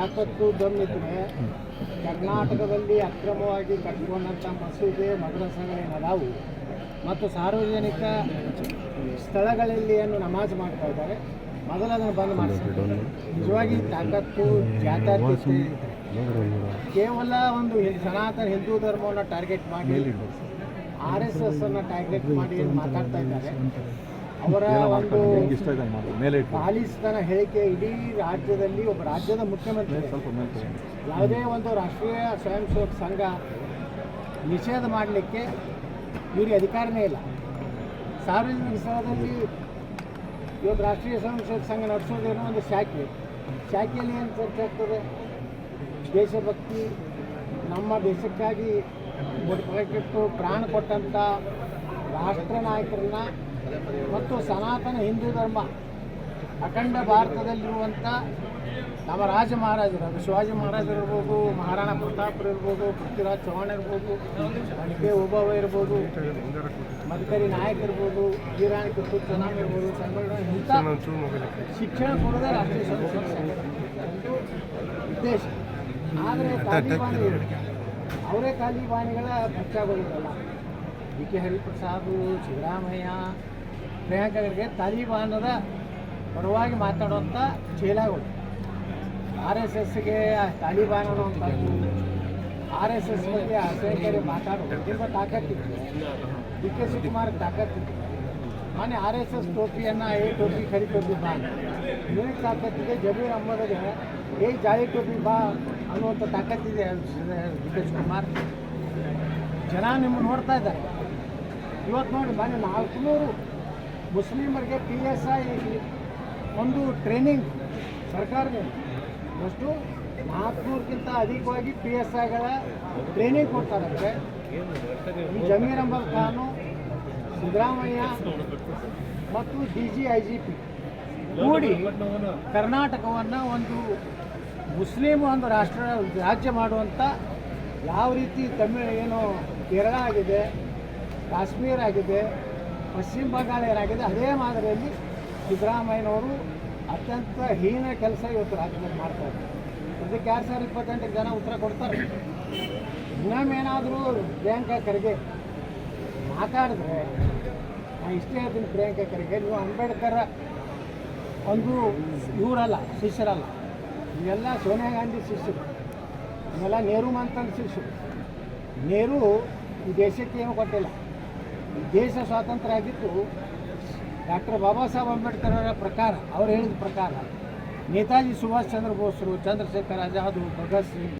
ತಾಕತ್ತು ದಮ್ಮಿದ್ರೆ ಕರ್ನಾಟಕದಲ್ಲಿ ಅಕ್ರಮವಾಗಿ ಕಟ್ಟಿಕೊಂಡಂಥ ಮಸೂದೆ ಮದ್ರಸಗಳೇನದಾವು ಮತ್ತು ಸಾರ್ವಜನಿಕ ಸ್ಥಳಗಳಲ್ಲಿ ಏನು ನಮಾಜ್ ಮಾಡ್ತಾ ಇದ್ದಾರೆ ಮೊದಲು ಬಂದ್ ಮಾಡಿಸ್ತಾರೆ ನಿಜವಾಗಿ ತಾಕತ್ತು ಜಾತ್ಯತೀತ ಕೇವಲ ಒಂದು ಸನಾತನ ಹಿಂದೂ ಧರ್ಮವನ್ನು ಟಾರ್ಗೆಟ್ ಮಾಡಿ ಆರ್ ಎಸ್ ಎಸ್ ಅನ್ನು ಟಾರ್ಗೆಟ್ ಮಾಡಿ ಮಾತಾಡ್ತಾ ಇದ್ದಾರೆ. ಅವರ ಒಂದು ಖಾಲಿಸ್ತನ ಹೇಳಿಕೆ ಇಡೀ ರಾಜ್ಯದಲ್ಲಿ ಒಬ್ಬ ರಾಜ್ಯದ ಮುಖ್ಯಮಂತ್ರಿ. ಯಾವುದೇ ಒಂದು ರಾಷ್ಟ್ರೀಯ ಸ್ವಯಂ ಸೇವಕ ಸಂಘ ನಿಷೇಧ ಮಾಡಲಿಕ್ಕೆ ಇವರಿಗೆ ಅಧಿಕಾರನೇ ಇಲ್ಲ. ಸಾರ್ವಜನಿಕ ಸ್ಥಳದಲ್ಲಿ ಇವತ್ತು ರಾಷ್ಟ್ರೀಯ ಸ್ವಯಂ ಸೇವಕ ಸಂಘ ನಡೆಸೋದೇನೋ ಒಂದು ಶಾಖೆ. ಶಾಖೆಯಲ್ಲಿ ಏನು ಚರ್ಚೆ ಆಗ್ತದೆ? ದೇಶಭಕ್ತಿ ನಮ್ಮ ದೇಶಕ್ಕಾಗಿ ಪ್ರಾಣ ಕೊಟ್ಟಂಥ ರಾಷ್ಟ್ರ ನಾಯಕರನ್ನ ಮತ್ತು ಸನಾತನ ಹಿಂದೂ ಧರ್ಮ ಅಖಂಡ ಭಾರತದಲ್ಲಿರುವಂಥ ನಮ್ಮ ರಾಜ ಮಹಾರಾಜರು ಅದು ಶಿವಾಜಿ ಮಹಾರಾಜರು ಇರ್ಬೋದು ಮಹಾರಾಣಾ ಪ್ರತಾಪರು ಇರ್ಬೋದು ಪೃಥ್ವಿರಾಜ್ ಚೌಹಾಣ್ ಇರ್ಬೋದು ಅಣಿಕೆ ಓಬವ್ವ ಇರ್ಬೋದು ಮದಕರಿ ನಾಯಕ್ ಇರ್ಬೋದು ವೀರಾಣಿ ಕಿತ್ತೂರು ಚೆನ್ನಾಗಿ ಇರ್ಬೋದು ಸಂಘಟನೆ ಇಂಥ ಶಿಕ್ಷಣ ಕೊಡೋದೇ ರಾಷ್ಟ್ರೀಯ ಉದ್ದೇಶ ಆದರೆ ಅವರೇ ತಾಲಿಬಾನಿಗಳ ಬಚ್ಚಾಗೋದಿರಲ್ಲ ಡಿ ಕೆ ಹರಿಪ್ರಸಾದ್ ಸಿದ್ದರಾಮಯ್ಯ ಪ್ರಿಯಾಂಕಾ ತಾಲಿಬಾನದ ಪರವಾಗಿ ಮಾತಾಡುವಂಥ ಚೇಲಾಗಳು ಆರ್ ಎಸ್ ಎಸ್ಗೆ ತಾಲಿಬಾನ್ ಅನ್ನುವಂಥದ್ದು ಆರ್ ಎಸ್ ಎಸ್ ಬಗ್ಗೆ ಅಸಹಕಾರಿ ಮಾತಾಡೋದು ತುಂಬ ತಾಕತ್ತಿತ್ತು ಡಿ ಕೆ ಶಿವಕುಮಾರ್ ತಾಕತ್ತಿತ್ತು ಮೊನ್ನೆ ಆರ್ ಎಸ್ ಎಸ್ ಟೋಪಿಯನ್ನು ಏ ಟೋಪಿ ಖರೀ ಟೋಪಿ ಬಾ ನಿನಗೆ ತಾಕತ್ತಿದೆ. ಜಮೀರ್ ಅಹ್ಮದ್ಗೆ ಏ ಜಾಳಿ ಟೋಪಿ ಬಾ ಅನ್ನುವಂಥ ತಾಕತ್ತಿದೆ ಡಿ ಕೆ ಶಿವಕುಮಾರ್. ಜನ ನಿಮ್ಮ ನೋಡ್ತಾ ಇದ್ದಾರೆ. ಇವತ್ತು ನೋಡಿ ಮೊನ್ನೆ ನಾಲ್ಕುನೂರು ಮುಸ್ಲಿಮರಿಗೆ ಪಿ ಎಸ್ ಐ ಒಂದು ಟ್ರೈನಿಂಗ್ ಸರ್ಕಾರದಿಂದ. ಅಷ್ಟು ನಾಲ್ಕುನೂರಕ್ಕಿಂತ ಅಧಿಕವಾಗಿ ಪಿ ಎಸ್ ಐಗಳ ಟ್ರೈನಿಂಗ್ ಕೊಡ್ತಾರಂತೆ. ಈ ಜಮೀರ್ ಅಹಮದ್ ಖಾನು, ಸಿದ್ದರಾಮಯ್ಯ ಮತ್ತು D G I G P ಕೂಡಿ ಕರ್ನಾಟಕವನ್ನು ಒಂದು ಮುಸ್ಲಿಮ್ ಒಂದು ರಾಷ್ಟ್ರ, ರಾಜ್ಯ ಮಾಡುವಂಥ ಯಾವ ರೀತಿ ತಮಿಳು ಏನು ಕೇರಳ ಆಗಿದೆ, ಕಾಶ್ಮೀರ ಆಗಿದೆ ಪಶ್ಚಿಮ ಬಂಗಾಳ ಏನಾಗಿದೆ ಅದೇ ಮಾದರಿಯಲ್ಲಿ ಸಿದ್ದರಾಮಯ್ಯನವರು ಅತ್ಯಂತ ಹೀನ ಕೆಲಸ ಇವತ್ತು ರಾಜ್ಯದಲ್ಲಿ ಮಾಡ್ತಾರೆ ಅದಕ್ಕೆ ಎರಡು ಸಾವಿರದ ಇಪ್ಪತ್ತೆಂಟಕ್ಕೆ ಜನ ಉತ್ತರ ಕೊಡ್ತಾರೆ. ಇನ್ನೊಮ್ಮೇನಾದರೂ ಪ್ರಿಯಾಂಕಾ ಖರ್ಗೆ ಮಾತಾಡಿದ್ರೆ ನಾನು ಇಷ್ಟೇ ಹೇಳ್ತೀನಿ ಪ್ರಿಯಾಂಕಾ ಖರ್ಗೆ, ನೀವು ಅಂಬೇಡ್ಕರ್ ಒಂದು ಇವರಲ್ಲ, ಶಿಷ್ಯರಲ್ಲ. ಇವೆಲ್ಲ ಸೋನಿಯಾ ಗಾಂಧಿ ಶಿಷ್ಯರು. ಇವೆಲ್ಲ ನೆಹರು ಮಂತ್ರ ಶಿಷ್ಯರು. ನೆಹರು ಈ ದೇಶಕ್ಕೆ ಏನು ಕೊಟ್ಟಿಲ್ಲ. ದೇಶ ಸ್ವಾತಂತ್ರ್ಯ ಆಗಿದ್ದು ಡಾಕ್ಟರ್ ಬಾಬಾ ಸಾಹೇಬ್ ಅಂಬೇಡ್ಕರ್ ಅವರ ಪ್ರಕಾರ, ಅವ್ರು ಹೇಳಿದ ಪ್ರಕಾರ, ನೇತಾಜಿ ಸುಭಾಷ್ ಚಂದ್ರ ಬೋಸ್ರು, ಚಂದ್ರಶೇಖರ್ ಆಜಾದ್, ಭಗತ್ ಸಿಂಗ್